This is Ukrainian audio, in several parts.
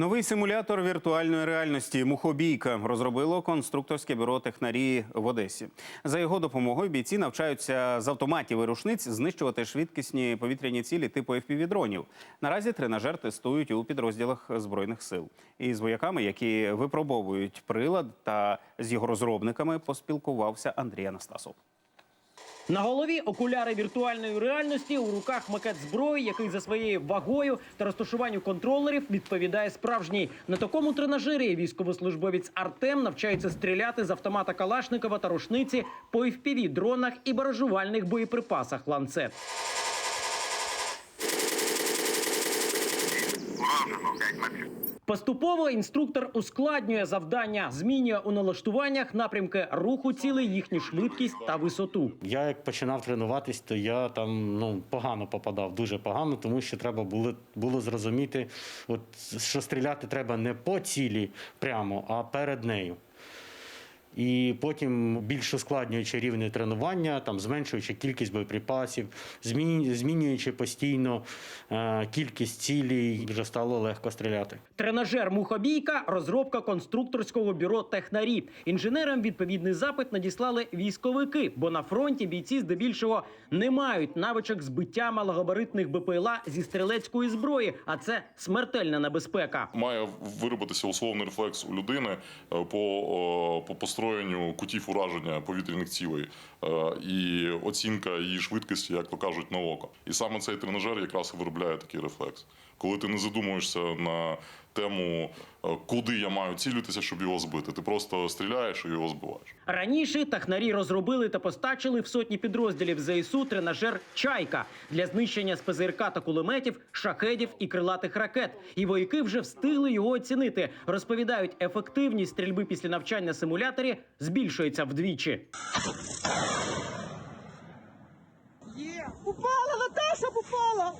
Новий симулятор віртуальної реальності Мухобійка розробило конструкторське бюро технарії в Одесі. За його допомогою бійці навчаються з автоматів і рушниць знищувати швидкісні повітряні цілі типу FPV-дронів. Наразі тренажер тестують у підрозділах збройних сил. І з вояками, які випробовують прилад, та з його розробниками поспілкувався Андрій Анастасов. На голові окуляри віртуальної реальності у руках макет зброї, який за своєю вагою та розташуванню контролерів відповідає справжній. На такому тренажері військовослужбовець Артем навчається стріляти з автомата Калашникова та рушниці по fpv дронах і баражувальних боєприпасах ланцет. Поступово інструктор ускладнює завдання, змінює у налаштуваннях напрямки руху цілей, їхню швидкість та висоту. Я як починав тренуватись, то я там ну погано попадав, дуже погано, тому що треба було, було зрозуміти, от що стріляти треба не по цілі прямо, а перед нею. І потім більш ускладнюючи рівні тренування, там зменшуючи кількість боєприпасів, змінюючи, змінюючи постійно е, кількість цілей, вже стало легко стріляти. Тренажер Мухобійка розробка конструкторського бюро технарі. Інженерам відповідний запит надіслали військовики, бо на фронті бійці здебільшого не мають навичок збиття малогабаритних БПЛА зі стрілецької зброї, а це смертельна небезпека. має виробитися условний рефлекс у людини е, по, е, по построєнню кутів ураження повітряних цілей е, і оцінка її швидкості, як то кажуть, на око. І саме цей тренажер якраз виробляє такий рефлекс. Коли ти не задумуєшся на тему, е, куди я маю цілитися, щоб його збити, ти просто стріляєш і його збиваєш. Раніше технарі розробили та постачили в сотні підрозділів ЗСУ тренажер Чайка для знищення з ПЗРК та кулеметів, шахедів і крилатих ракет. І вояки вже встигли його оцінити. Розповідають, ефективність стрільби після навчання на симуляторі збільшується вдвічі. Є! Попала, Наташа попала!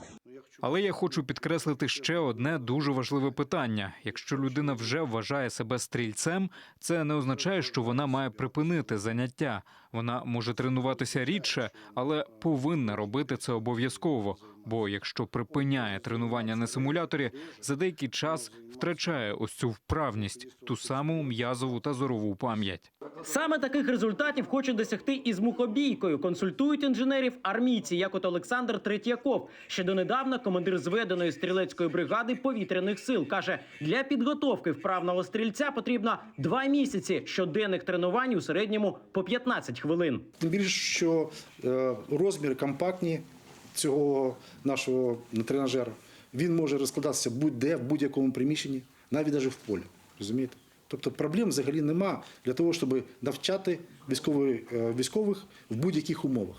Але я хочу підкреслити ще одне дуже важливе питання: якщо людина вже вважає себе стрільцем, це не означає, що вона має припинити заняття. Вона може тренуватися рідше, але повинна робити це обов'язково. Бо якщо припиняє тренування на симуляторі, за деякий час втрачає ось цю вправність, ту саму м'язову та зорову пам'ять. Саме таких результатів хоче досягти із мухобійкою. Консультують інженерів армійці, як от Олександр Третьяков. Ще донедавна командир зведеної стрілецької бригади повітряних сил каже, для підготовки вправного стрільця потрібно два місяці щоденних тренувань у середньому по 15 хвилин. Тим більше, що е, розміри компактні цього нашого тренажера. Він може розкладатися будь-де, в будь-якому приміщенні, навіть навіть в полі. Розумієте? Тобто проблем взагалі нема для того, щоб навчати військових, е, військових в будь-яких умовах.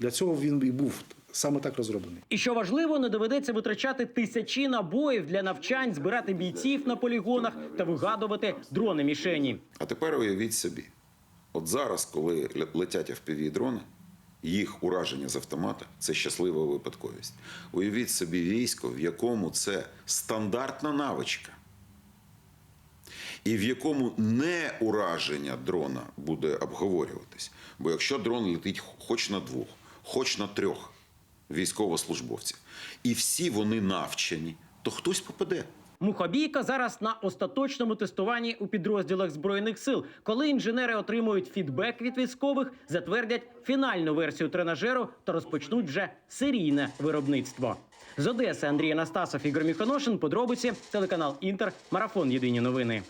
Для цього він і був саме так розроблений. І що важливо, не доведеться витрачати тисячі набоїв для навчань, збирати бійців на полігонах та вигадувати дрони мішені. А тепер уявіть собі, от зараз, коли летять fpv дрони, їх ураження з автомата це щаслива випадковість. Уявіть собі військо, в якому це стандартна навичка, і в якому не ураження дрона буде обговорюватись. Бо якщо дрон летить хоч на двох, хоч на трьох військовослужбовців, і всі вони навчені, то хтось попаде. Мухобійка зараз на остаточному тестуванні у підрозділах збройних сил. Коли інженери отримують фідбек від військових, затвердять фінальну версію тренажеру та розпочнуть вже серійне виробництво. З Одеси Андрій Анастасов, Ігор Міхоношин. Подробиці телеканал Інтер. Марафон. Єдині новини.